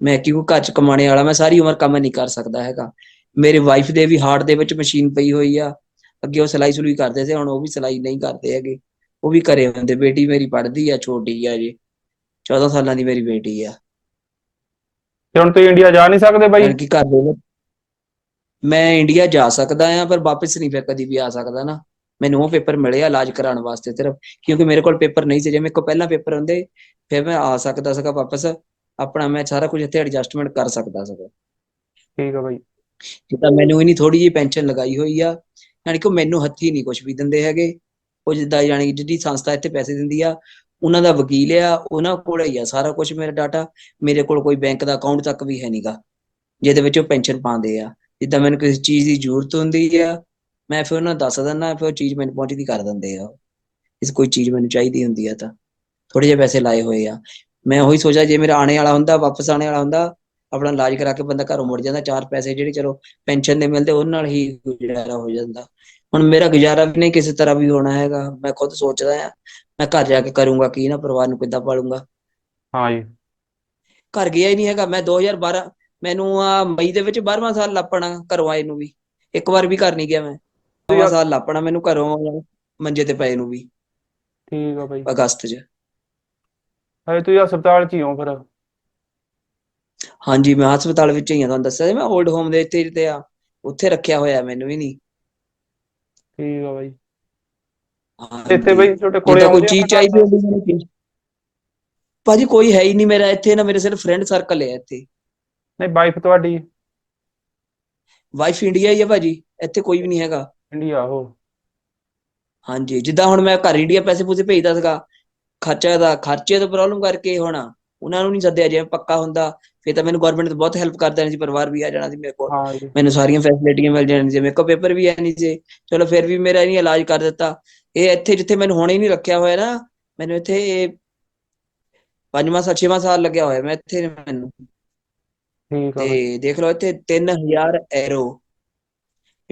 ਮੈਂ ਕਿਉਂ ਘਰ ਚ ਕਮਾਣੇ ਵਾਲਾ? ਮੈਂ ਸਾਰੀ ਉਮਰ ਕੰਮ ਨਹੀਂ ਕਰ ਸਕਦਾ ਹੈਗਾ। ਮੇਰੇ ਵਾਈਫ ਦੇ ਵੀ ਹਾਰਟ ਦੇ ਵਿੱਚ ਮਸ਼ੀਨ ਪਈ ਹੋਈ ਆ। ਅੱਗੇ ਉਹ ਸਿਲਾਈ ਸੁਲੂਈ ਕਰਦੇ ਸੀ ਹੁਣ ਉਹ ਵੀ ਸਿਲਾਈ ਨਹੀਂ ਕਰਦੇ ਹੈਗੇ। ਉਹ ਵੀ ਘਰੇ ਹੁੰਦੇ। ਬੇਟੀ ਮੇਰੀ ਪੜ੍ਹਦੀ ਆ ਛੋਟੀ ਆ ਜੀ। 14 ਸਾਲਾਂ ਦੀ ਮੇਰੀ ਬੇਟੀ ਆ। ਤੇ ਹੁਣ ਤੁਸੀਂ ਇੰਡੀਆ ਜਾ ਨਹੀਂ ਸਕਦੇ ਬਾਈ? ਕਿ ਦੇ ਵਿੱਚ ਮੈਂ ਇੰਡੀਆ ਜਾ ਸਕਦਾ ਆ ਪਰ ਵਾਪਸ ਨਹੀਂ ਫਿਰ ਕਦੀ ਵੀ ਆ ਸਕਦਾ ਨਾ। ਮੈਨੂੰ ਉਹ ਪੇਪਰ ਮਿਲਿਆ ਇਲਾਜ ਕਰਾਉਣ ਵਾਸਤੇ ਸਿਰਫ ਕਿਉਂਕਿ ਮੇਰੇ ਕੋਲ ਪੇਪਰ ਨਹੀਂ ਸੀ ਜੇ ਮੇਰੇ ਕੋਲ ਪਹਿਲਾਂ ਪੇਪਰ ਹੁੰਦੇ ਫਿਰ ਮੈਂ ਆ ਸਕਦਾ ਸੀਗਾ ਵਾਪਸ ਆਪਣਾ ਮੈਂ ਸਾਰਾ ਕੁਝ ਇੱਥੇ ਐਡਜਸਟਮੈਂਟ ਕਰ ਸਕਦਾ ਸੀਗਾ। ਠੀਕ ਆ ਬਾਈ। ਜਿੱਦਾਂ ਮੈਨੂੰ ਇਨੀ ਥੋੜੀ ਜਿਹੀ ਪੈਨਸ਼ਨ ਲਗਾਈ ਹੋਈ ਆ ਯਾਨੀ ਕਿ ਮੈਨੂੰ ਹੱਥੀ ਨਹੀਂ ਕੁਝ ਵੀ ਦਿੰਦੇ ਹੈਗੇ। ਉਹ ਜਿੱਦਾਂ ਯਾਨੀ ਕਿ ਜਿਹੜੀ ਸੰਸਥਾ ਇੱਥੇ ਪੈਸੇ ਦਿੰਦੀ ਆ ਉਹਨਾਂ ਦਾ ਵਕੀਲ ਆ ਉਹਨਾਂ ਕੋਲ ਹੀ ਆ ਸਾਰਾ ਕੁਝ ਮੇਰਾ ਡਾਟਾ ਮੇਰੇ ਕੋਲ ਕੋਈ ਬੈਂਕ ਦਾ ਅਕਾਊਂਟ ਤੱਕ ਵੀ ਹੈ ਨਹੀਂਗਾ ਜਿਹਦੇ ਵਿੱਚ ਉਹ ਪੈਨਸ਼ਨ ਪਾਉਂਦੇ ਆ। ਜਿੱਦਾਂ ਮੈਨੂੰ ਕਿਸੇ ਚੀਜ਼ ਦੀ ਜ਼ਰੂਰਤ ਹੁੰਦੀ ਆ ਮੈਂ ਫਿਰ ਉਹਨਾਂ ਨੂੰ ਦੱਸ ਦਿੰਦਾ ਫਿਰ ਉਹ ਚੀਜ਼ ਮੈਨੂੰ ਪਹੁੰਚਦੀ ਕਰ ਦਿੰਦੇ ਆ। ਇਸ ਕੋਈ ਚੀਜ਼ ਮੈਨੂੰ ਚਾਹੀਦੀ ਹੁੰਦੀ ਆ ਤਾਂ। ਥੋੜੇ ਜਿਹੇ ਪੈਸੇ ਲਾਏ ਹੋਏ ਆ। ਮੈਂ ਉਹੀ ਸੋਚਿਆ ਜੇ ਮੇਰਾ ਆਣੇ ਵਾਲਾ ਹੁੰਦਾ ਵਾਪਸ ਆਣੇ ਵਾਲਾ ਹੁੰਦਾ ਆਪਣਾ ਇਲਾਜ ਕਰਾ ਕੇ ਬੰਦਾ ਘਰੋਂ ਮੁੜ ਜਾਂਦਾ ਚਾਰ ਪੈਸੇ ਜਿਹੜੇ ਚਲੋ ਪੈਨਸ਼ਨ ਦੇ ਮਿਲਦੇ ਉਹਨਾਂ ਨਾਲ ਹੀ ਗੁਜ਼ਾਰਾ ਹੋ ਜਾਂਦਾ। ਹੁਣ ਮੇਰਾ ਗੁਜ਼ਾਰਾ ਵੀ ਨਹੀਂ ਕਿਸੇ ਤਰ੍ਹਾਂ ਵੀ ਹੋਣਾ ਹੈਗਾ। ਮੈਂ ਖੁਦ ਸੋਚਦਾ ਆ ਮੈਂ ਘਰ ਜਾ ਕੇ ਕਰੂੰਗਾ ਕੀ ਨਾ ਪਰਿਵਾਰ ਨੂੰ ਕਿੱਦਾਂ ਪਾਲੂੰਗਾ। ਹਾਂ ਜੀ। ਘਰ ਗਿਆ ਹੀ ਨਹੀਂ ਹੈਗਾ। ਮੈਂ 2012 ਮੈਨੂੰ ਆ ਮਈ ਦੇ ਵਿੱਚ 12ਵਾਂ ਸਾਲ ਲਾਪਣਾ ਘਰੋਂ ਆਏ ਨੂੰ ਵੀ। ਇੱਕ ਵਾਰ ਵੀ ਘਰ ਨਹੀਂ ਗਿਆ ਮੈਂ। 12ਵਾਂ ਸਾਲ ਲਾਪਣਾ ਮੈਨੂੰ ਘਰੋਂ ਮੰਜੇ ਤੇ ਪਏ ਨੂੰ ਵੀ। ਠੀਕ ਆ ਬਾਈ। ਅਗਸਤ 'ਚ। ਹਜੇ ਤੁਸੀਂ ਹਸਪਤਾਲ 'ਚ ਹੀ ਹੋ ਫਿਰ। ਹਾਂਜੀ ਮੈਂ ਹਸਪਤਾਲ ਵਿੱਚ ਹੀ ਆ ਤੁਹਾਨੂੰ ਦੱਸਿਆ ਸੀ ਮੈਂ 올ਡ ਹੋਮ ਦੇ ਇੱਥੇ ਤੇ ਆ। ਉੱਥੇ ਰੱਖਿਆ ਹੋਇਆ ਮੈਨੂੰ ਵੀ ਨਹੀਂ। ਠੀਕ ਆ ਬਾਈ। ਇੱਥੇ ਬਾਈ ਤੁਹਾਡੇ ਕੋਲੇ ਕੋਈ ਚੀਜ਼ ਚਾਹੀਦੀ ਹੁੰਦੀ ਮੈਨੂੰ ਭਾਜੀ ਕੋਈ ਹੈ ਹੀ ਨਹੀਂ ਮੇਰਾ ਇੱਥੇ ਨਾ ਮੇਰੇ ਸਿਰਫ ਫਰੈਂਡ ਸਰਕਲ ਹੈ ਇੱਥੇ। ਨਹੀਂ ਵਾਈਫ ਤੁਹਾਡੀ? ਵਾਈਫ ਇੰਡੀਆ ਹੀ ਹੈ ਭਾਜੀ ਇੱਥੇ ਕੋਈ ਵੀ ਨਹੀਂ ਹੈਗਾ। ਇੰਡੀਆ ਉਹ ਹਾਂਜੀ ਜਿੱਦਾਂ ਹੁਣ ਮੈਂ ਘਰ ਇੰਡੀਆ ਪੈਸੇ ਪੂਸੇ ਭੇਜਦਾ ਸੀਗਾ ਖਰਚਾ ਦਾ ਖਰਚੇ ਤੋਂ ਪ੍ਰੋਬਲਮ ਕਰਕੇ ਹੁਣ ਉਹਨਾਂ ਨੂੰ ਨਹੀਂ ਸੱਦਿਆ ਜੇ ਪੱਕਾ ਹੁੰਦਾ ਫਿਰ ਤਾਂ ਮੈਨੂੰ ਗਵਰਨਮੈਂਟ ਤੋਂ ਬਹੁਤ ਹੈਲਪ ਕਰ ਦੇਣੀ ਸੀ ਪਰਿਵਾਰ ਵੀ ਆ ਜਾਣਾ ਸੀ ਮੇਰੇ ਕੋਲ। ਹਾਂ ਜੀ ਮੈਨੂੰ ਸਾਰੀਆਂ ਫੈਸਿਲਿਟੀਆਂ ਮਿਲ ਜਾਣੀਆਂ ਸੀ ਮੇਰੇ ਕੋਲ ਪੇਪਰ ਵੀ ਹੈ ਨਹੀਂ ਸੀ। ਚਲੋ ਫਿਰ ਵੀ ਮੇਰਾ ਨਹੀਂ ਇਲਾਜ ਕਰ ਦਿੱਤਾ। ਇਹ ਇੱਥੇ ਜਿੱਥੇ ਮੈਨੂੰ ਹੁਣੇ ਨਹੀਂ ਰੱਖਿਆ ਹੋਇਆ ਨਾ ਮੈਨੂੰ ਇੱਥੇ ਪੰਜਵਾਂ ਸਾ ਛੇਵਾਂ ਸਾਲ ਲੱਗਿਆ ਹੋਇਆ ਮੈਂ ਇੱਥੇ ਮੈਨੂੰ। ਠੀਕ ਆ ਬਾਈ। ਤੇ ਦੇਖ ਲਓ ਇੱਥੇ 3000 ਐਰੋ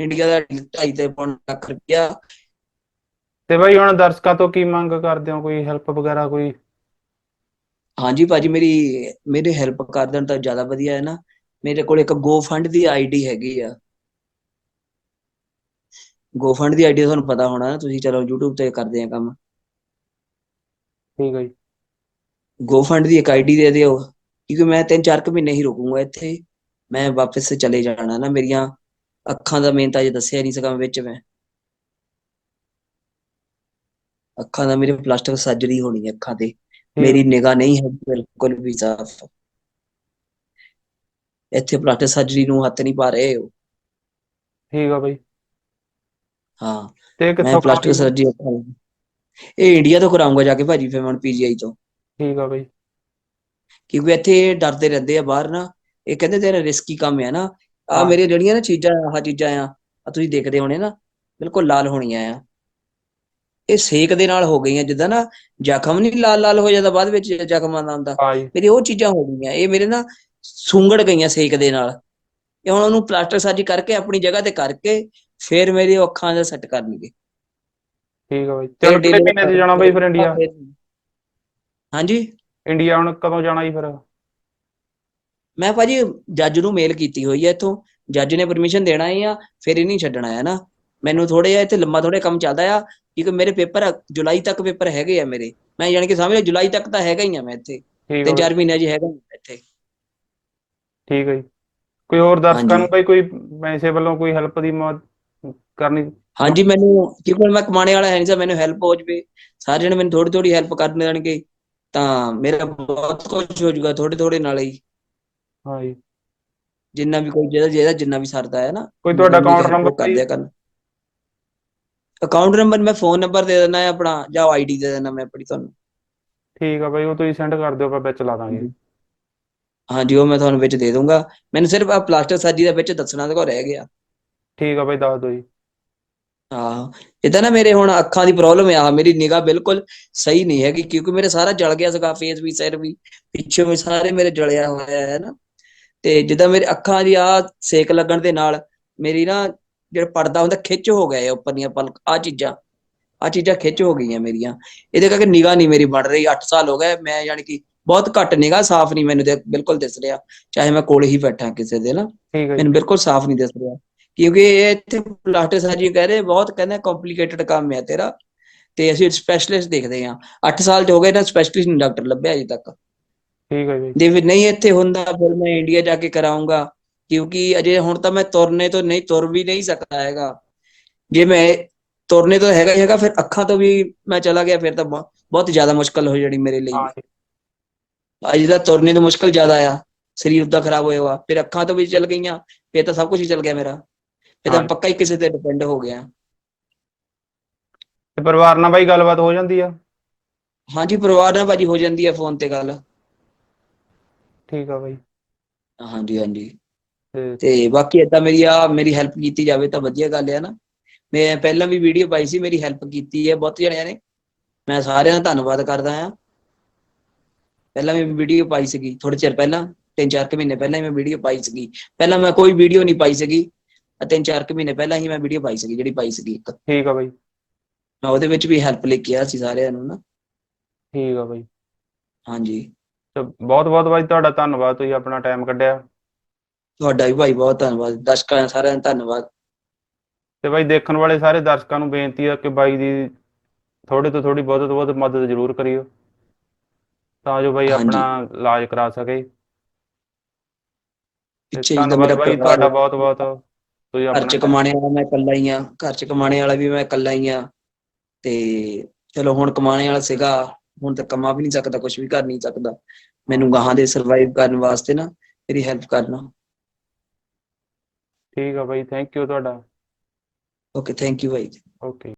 ਇੰਡੀਆ ਦਾ 2.5 ਤੇ ਪੌਂਡ ਲੱਖ ਰੁਪਇਆ। ਤੇ ਬਾਈ ਹੁਣ ਦਰਸ਼ਕਾਂ ਤੋਂ ਕੀ ਮੰਗ ਕਰਦੇ ਹੋ? ਕੋਈ ਹੈਲਪ ਵਗੈਰਾ ਕੋਈ? ਹਾਂਜੀ ਭਾਜੀ ਮੇਰੀ ਮੇਰੇ ਹੈਲਪ ਕਰ ਦੇਣ ਤਾਂ ਜ਼ਿਆਦਾ ਵਧੀਆ ਹੈ ਨਾ। ਮੇਰੇ ਕੋਲ ਇੱਕ ਗੋ ਫੰਡ ਦੀ ਆਈਡੀ ਹੈਗੀ ਆ। ਗੋ ਫੰਡ ਦੀ ਆਈਡੀ ਤੁਹਾਨੂੰ ਪਤਾ ਹੋਣਾ। ਤੁਸੀਂ ਚਲੋ YouTube ਤੇ ਕਰਦੇ ਆ ਕੰਮ। ਠੀਕ ਆ ਜੀ। ਗੋ ਫੰਡ ਦੀ ਇੱਕ ਆਈਡੀ ਦੇ ਦਿਓ। ਕਿਉਂਕਿ ਮੈਂ ਤਿੰਨ ਚਾਰ ਕੁ ਮਹੀਨੇ ਹੀ ਰੁਕੂੰਗਾ ਇੱਥੇ। ਮੈਂ ਵਾਪਸ ਚਲੇ ਜਾਣਾ ਨਾ ਮੇਰੀਆਂ ਅੱਖਾਂ ਦਾ ਮੇਨ ਤਾਂ ਜੇ ਦੱਸਿਆ ਨਹੀਂ ਸਕਾਂ ਵਿੱਚ ਮੈਂ। ਅੱਖਾਂ ਦਾ ਮੇਰੇ ਪਲਾਸਟਿਕ ਸਰਜਰੀ ਹੋਣੀ ਹੈ ਅੱਖਾਂ ਤੇ। ਮੇਰੀ ਨਿਗਾਹ ਨਹੀਂ ਹੈ ਬਿਲਕੁਲ ਵੀ ਸਾਫ਼। ਇੱਥੇ ਪਲਾਸਟਿਕ ਸਰਜਰੀ ਨੂੰ ਹੱਥ ਨਹੀਂ ਪਾ ਰਹੇ ਉਹ। ਠੀਕ ਆ ਬਾਈ। ਹਾਂ ਤੇ ਮੈਂ ਕਿੱਥੋਂ ਪਲਾਸਟਿਕ ਸਰਜਰੀ ਇਹ ਇੰਡੀਆ ਤੋਂ ਕਰਾਉਂਗਾ ਜਾ ਕੇ ਭਾਜੀ ਫਿਰ ਮੈਂ ਪੀਜੀਆਈ ਤੋਂ। ਠੀਕ ਆ ਬਾਈ। ਕਿਉਂਕਿ ਇੱਥੇ ਡਰਦੇ ਰਹਿੰਦੇ ਆ ਬਾਹਰ ਨਾ। ਇਹ ਕਹਿੰਦੇ ਤੇਰਾ ਰਿਸਕੀ ਕੰਮ ਹੈ ਨਾ। ਆ ਹਾਂ। ਮੇਰੇ ਜਿਹੜੀਆਂ ਨਾ ਚੀਜ਼ਾਂ ਆਹ ਚੀਜ਼ਾਂ ਆ ਆ ਤੁਸੀਂ ਦੇਖਦੇ ਹੋਣੇ ਨਾ ਬਿਲਕੁਲ ਲਾਲ ਹੋਣੀਆਂ ਆ। ਇਹ ਸੇਕ ਦੇ ਨਾਲ ਹੋ ਗਈਆਂ ਜਿੱਦਾਂ ਨਾ ਜ਼ਖਮ ਨਹੀਂ ਲਾਲ ਲਾਲ ਹੋ ਜਾਂਦਾ ਬਾਅਦ ਵਿੱਚ ਜ਼ਖਮਾਂ ਦਾ ਹੁੰਦਾ। ਮੇਰੀ ਉਹ ਚੀਜ਼ਾਂ ਹੋ ਗਈਆਂ ਇਹ ਮੇਰੇ ਨਾ ਸੁੰਗੜ ਗਈਆਂ ਸੇਕ ਦੇ ਨਾਲ। ਇਹ ਹੁਣ ਉਹਨੂੰ ਪਲਾਸਟਰ ਸਰਜਰੀ ਕਰਕੇ ਆਪਣੀ ਜਗ੍ਹਾ ਤੇ ਕਰਕੇ ਫਿਰ ਮੇਰੀ ਅੱਖਾਂ ਦਾ ਸੈੱਟ ਕਰਨਗੇ। ਠੀਕ ਆ ਬਾਈ। ਚਲੋ ਕਿੰਨੇ ਮਹੀਨੇ 'ਚ ਜਾਣਾ ਬਾਈ ਫਿਰ ਇੰਡੀਆ ਹਾਂਜੀ? ਇੰਡੀਆ ਹੁਣ ਕਦੋਂ ਜਾਣਾ ਜੀ ਫਿਰ? ਮੈਂ ਭਾਜੀ ਜੱਜ ਨੂੰ ਮੇਲ ਕੀਤੀ ਹੋਈ ਹੈ ਇੱਥੋਂ ਜੱਜ ਨੇ ਪਰਮਿਸ਼ਨ ਦੇਣਾ ਹੀ ਆ ਫਿਰ ਇਹ ਨਹੀਂ ਛੱਡਣਾ ਹੈ ਨਾ। ਮੈਨੂੰ ਥੋੜੇ ਜਿਹਾ ਇੱਥੇ ਲੰਮਾ ਥੋੜੇ ਕੰਮ ਚੱਲਦਾ ਆ ਕਿਉਂਕਿ ਮੇਰੇ ਪੇਪਰ ਜੁਲਾਈ ਤੱਕ ਪੇਪਰ ਹੈਗੇ ਆ ਮੇਰੇ। ਮੈਂ ਯਾਨੀ ਕਿ ਸਮਝ ਲਓ ਜੁਲਾਈ ਤੱਕ ਤਾਂ ਹੈਗਾ ਹੀ ਆ ਮੈਂ ਇੱਥੇ ਤਿੰਨ ਚਾਰ ਮਹੀਨੇ ਜੀ ਹੈਗਾ ਇੱਥੇ। ਠੀਕ ਹੈ ਜੀ। ਕੋਈ ਹੋਰ ਦਰਸ਼ਕਾਂ। ਨੂੰ ਬਾਈ ਕੋਈ ਪੈਸੇ ਵੱਲੋਂ ਕੋਈ ਹੈਲਪ ਦੀ ਮਦਦ ਕਰਨੀ? ਹਾਂਜੀ ਮੈਨੂੰ ਕਿਉਂਕਿ ਮੈਂ ਕਮਾਣੇ ਵਾਲਾ ਹੈ ਨਹੀਂ ਸਾ ਮੈਨੂੰ ਹੈਲਪ ਹੋ ਜਵੇ। ਸਾਰੇ ਜਣੇ ਮੈਨੂੰ ਥੋੜੀ ਥੋੜੀ ਹੈਲਪ ਕਰ ਦੇਣਗੇ ਤਾਂ ਮੇਰਾ ਬਹੁਤ ਕੁਝ ਹੋ ਜਾਊਗਾ ਥੋੜੇ ਥੋੜੇ ਨਾਲ ਹੀ। ਹਾਂ ਜੀ। ਜਿੰਨਾ ਵੀ ਕੋਈ ਜਿਹਦਾ ਜਿਹਦਾ ਜਿੰਨਾ ਵੀ ਸਰਦਾ ਹੈ ਨਾ ਕੋਈ ਤੁਹਾਡਾ help ਨੰਬਰ ਕਰ ਦਿਆ ਕਰਨ। ਅਕਾਊਂਟ ਨੰਬਰ ਮੈਂ ਫੋਨ ਨੰਬਰ ਦੇ ਦੇਣਾ ਹੈ ਆਪਣਾ ਜਾਂ ਆਈਡੀ ਦੇ ਦੇਣਾ ਮੈਂ ਆਪਣੀ ਤੁਹਾਨੂੰ। ਠੀਕ ਆ ਬਾਈ ਉਹ ਤੁਸੀਂ ਸੈਂਡ ਕਰ ਦਿਓ ਆਪਾਂ ਵਿੱਚ ਲਾ ਦਾਂਗੇ। ਹਾਂਜੀ। ਉਹ ਮੈਂ ਤੁਹਾਨੂੰ ਵਿੱਚ ਦੇ ਦੂੰਗਾ ਮੈਨੂੰ ਸਿਰਫ ਆ ਪਲਾਸਟਰ ਸਰਜਰੀ ਦਾ ਵਿੱਚ ਦੱਸਣਾ ਤੇ ਕੋ ਰਹਿ ਗਿਆ। ਠੀਕ ਆ ਬਾਈ ਦੱਸ ਦਿਓ ਜੀ। ਆਹੋ ਇਦਾਂ ਨਾ ਮੇਰੇ ਹੁਣ ਅੱਖਾਂ ਦੀ ਪ੍ਰੋਬਲਮ ਆ ਮੇਰੀ ਨਿਗਾਹ ਬਿਲਕੁਲ ਸਹੀ ਨਹੀਂ ਹੈਗੀ ਕਿਉਂਕਿ ਮੇਰੇ ਸਾਰਾ ਜਲ ਗਿਆ ਸੀਗਾ ਫੇਸ ਵੀ ਸਿਰ ਵੀ। ਪਿੱਛੇ ਵੀ ਸਾਰੇ ਮੇਰੇ ਜਲਿਆ ਹੋਇਆ ਹੈ ਨਾ। ਤੇ ਜਿੱਦਾਂ ਮੇਰੇ ਅੱਖਾਂ ਦੀ ਆ ਸੇਕ ਲੱਗਣ ਦੇ ਨਾਲ ਮੇਰੀ ਨਾ ਜਿਹੜਾ ਪਰਦਾ ਹੁੰਦਾ ਖਿੱਚ ਹੋ ਗਿਆ ਹੈ ਉੱਪਰ ਦੀਆਂ ਪਲਕ ਆ ਚੀਜ਼ਾਂ ਆ ਚੀਜ਼ਾਂ ਖਿੱਚ ਹੋ ਗਈਆਂ ਮੇਰੀਆਂ। ਇਹਦੇ ਕਰਕੇ ਨਿਗਾਹ ਨਹੀਂ ਮੇਰੀ ਬਣ ਰਹੀ 8 ਸਾਲ ਹੋ ਗਏ ਮੈਂ ਯਾਨੀ ਕਿ ਬਹੁਤ ਘੱਟ ਨਿਗਾਹ ਸਾਫ਼ ਨਹੀਂ ਮੈਨੂੰ ਬਿਲਕੁਲ ਦਿਸ ਰਿਹਾ ਚਾਹੇ ਮੈਂ ਕੋਲ ਹੀ ਬੈਠਾ ਕਿਸੇ ਦੇ ਨਾ ਮੈਨੂੰ ਬਿਲਕੁਲ ਸਾਫ਼ ਨਹੀਂ ਦਿਸ ਰਿਹਾ ਕਿਉਂਕਿ ਇਹ ਇੱਥੇ ਪਲਾਸਟਿਕ ਸਰਜਰੀ ਕਹਿ ਰਹੇ ਬਹੁਤ ਕਹਿੰਦੇ ਕੰਪਲਿਕੇਟਡ ਕੰਮ ਹੈ ਤੇਰਾ ਤੇ ਅਸੀਂ ਸਪੈਸ਼ਲਿਸਟ ਦੇਖਦੇ ਹਾਂ। 8 ਸਾਲ ਚ ਹੋ ਗਏ ਨਾ ਸਪੈਸ਼ਲਿਸਟ ਡਾਕਟਰ ਲੱਭਿਆ ਅਜੇ ਤੱਕ। ਠੀਕ ਹੈ ਜੀ। ਜੇ ਵੀ ਨਹੀਂ ਇੱਥੇ ਹੁੰਦਾ ਫਿਰ ਮੈਂ ਇੰਡੀਆ ਜਾ ਕੇ ਕਰਾਉਂਗਾ। ਕਿਉਂਕਿ ਅਜੇ ਹੁਣ ਤਾਂ ਮੈਂ ਤੁਰਨੇ ਤੋਂ ਨਹੀਂ ਤੁਰ ਵੀ ਨਹੀਂ ਸਕਦਾ ਹੈਗਾ। ਜੇ ਮੈਂ ਤੁਰਨੇ ਤੋਂ ਹੈਗਾ ਹੀ ਹੈਗਾ ਫਿਰ ਅੱਖਾਂ ਤੋਂ ਵੀ ਮੈਂ ਚਲਾ ਗਿਆ ਫਿਰ ਤਾਂ ਬਹੁ- ਬਹੁਤ ਜ਼ਿਆਦਾ ਮੁਸ਼ਕਲ ਹੋ ਜਾਣੀ ਮੇਰੇ ਲਈ। ਹਾਂ ਜੀ। ਅੱਜ ਦਾ ਤੁਰਨੇ ਤੋਂ ਮੁਸ਼ਕਲ ਜ਼ਿਆਦਾ ਆ। ਸਰੀਰ ਉਦਾਂ ਖਰਾਬ ਹੋਇਆ ਵਾ ਫਿਰ ਅੱਖਾਂ ਤੋਂ ਵੀ ਚਲ ਗਈਆਂ ਫਿਰ ਤਾਂ ਸਭ ਕੁਝ ਹੀ ਚਲ ਗਿਆ ਮੇਰਾ। ਫਿਰ ਤਾਂ ਹਾਂ। ਪੱਕਾ ਹੀ ਕਿਸੇ ਤੇ ਡਿਪੈਂਡ ਹੋ ਗਿਆ। ਤੇ ਪਰਿਵਾਰ ਨਾਲ ਬਾਈ ਗੱਲਬਾਤ ਹੋ ਜਾਂਦੀ ਆ? ਹਾਂਜੀ ਪਰਿਵਾਰ ਨਾਲ ਭਾਜੀ ਹੋ ਜਾਂਦੀ ਹੈ ਫੋਨ ਤੇ ਗੱਲ। ਠੀਕ ਆ ਬਾਈ। ਹਾਂਜੀ ਹਾਂਜੀ। ਤੇ ਤੇ ਬਾਕੀ ਏਦਾਂ ਮੇਰੀ ਆ ਮੇਰੀ ਹੈਲਪ ਕੀਤੀ ਜਾਵੇ ਤਾਂ ਵਧੀਆ ਗੱਲ ਹੈ ਨਾ। ਮੈਂ ਪਹਿਲਾਂ ਵੀ ਵੀਡੀਓ ਪਾਈ ਸੀ ਮੇਰੀ ਹੈਲਪ ਕੀਤੀ ਹੈ ਬਹੁਤ ਜਣਿਆਂ ਨੇ। ਮੈਂ ਸਾਰਿਆਂ ਦਾ ਧੰਨਵਾਦ ਕਰਦਾ ਆ। ਪਹਿਲਾਂ ਵੀ ਵੀਡੀਓ ਪਾਈ ਸੀਗੀ ਥੋੜੇ ਚਿਰ ਪਹਿਲਾਂ ਤਿੰਨ ਚਾਰ ਕੁ ਮਹੀਨੇ ਪਹਿਲਾਂ ਹੀ ਮੈਂ ਵੀਡੀਓ ਪਾਈ ਸੀਗੀ। ਪਹਿਲਾਂ ਮੈਂ ਕੋਈ ਵੀਡੀਓ ਨਹੀਂ ਪਾਈ ਸੀਗੀ ਤਿੰਨ ਚਾਰ ਮਹੀਨੇ ਪਹਿਲਾਂ ਹੀ ਮੈਂ ਵੀਡੀਓ ਪਾਈ ਸੀਗੀ ਜਿਹੜੀ ਪਾਈ ਸੀਗੀ ਇੱਕ। ਠੀਕ ਆ ਬਾਈ। ਮੈਂ ਉਹਦੇ ਵਿੱਚ ਵੀ ਹੈਲਪ ਲੈ ਕੇ ਆਇਆ ਸੀ ਸਾਰਿਆਂ ਨੂੰ ਨਾ। ਠੀਕ ਆ ਬਾਈ। ਹਾਂਜੀ। ਤੇ ਬਹੁਤ ਬਹੁਤ ਬਾਈ ਤੁਹਾਡਾ ਧੰਨਵਾਦ ਤੁਸੀਂ ਆਪਣਾ ਟਾਈਮ ਕੱਢਿਆ। ਤੁਹਾਡਾ ਵੀ ਭਾਈ ਬਹੁਤ ਧੰਨਵਾਦ ਦਰਸ਼ਕਾਂ ਦਾ ਸਾਰਿਆਂ ਦਾ ਧੰਨਵਾਦ। ਤੇ ਬਾਈ ਦੇਖਣ ਵਾਲੇ ਸਾਰੇ ਦਰਸ਼ਕਾਂ ਨੂੰ ਬੇਨਤੀ ਆ ਕਿ ਬਾਈ ਦੀ ਥੋੜੀ ਤੋਂ ਥੋੜੀ ਬਹੁਤ ਤੋਂ ਬਹੁਤ ਮਦਦ ਜ਼ਰੂਰ ਕਰਿਓ ਤਾਂ ਜੋ ਬਾਈ। ਆਪਣਾ ਇਲਾਜ ਕਰਾ ਸਕੇ। ਤੇ ਪਿੱਛੇ ਜਿੱਦਾਂ ਧੰਨਵਾਦ ਮੇਰਾ ਬਾਈ ਪਰਿਵਾਰ ਤੁਹਾਡਾ ਬਹੁਤ ਬਹੁਤ ਤੁਸੀਂ ਘਰ ਚ ਆਪਣਾ ਕਮਾਣੇ ਵਾਲਾ ਮੈਂ ਇਕੱਲਾ ਹੀ ਆ ਘਰ ਚ ਕਮਾਣੇ ਵਾਲਾ ਵੀ ਮੈਂ ਇਕੱਲਾ ਹੀ ਆ ਤੇ ਚਲੋ ਹੁਣ ਕਮਾਣੇ ਵਾਲਾ ਸੀਗਾ ਹੁਣ ਤਾਂ ਕਮਾ ਵੀ ਨਹੀਂ ਸਕਦਾ ਕੁਝ ਵੀ ਕਰ ਨਹੀਂ ਸਕਦਾ। ਮੈਨੂੰ ਗਾਹਾਂ ਦੇ ਸਰਵਾਈਵ ਕਰਨ ਵਾਸਤੇ ਨਾ ਮੇਰੀ ਹੈਲਪ ਕਰਨਾ। ਠੀਕ ਆ ਬਾਈ ਥੈਂਕ ਯੂ ਤੁਹਾਡਾ। ਓਕੇ ਥੈਂਕ ਯੂ ਭਾਈ ਓਕੇ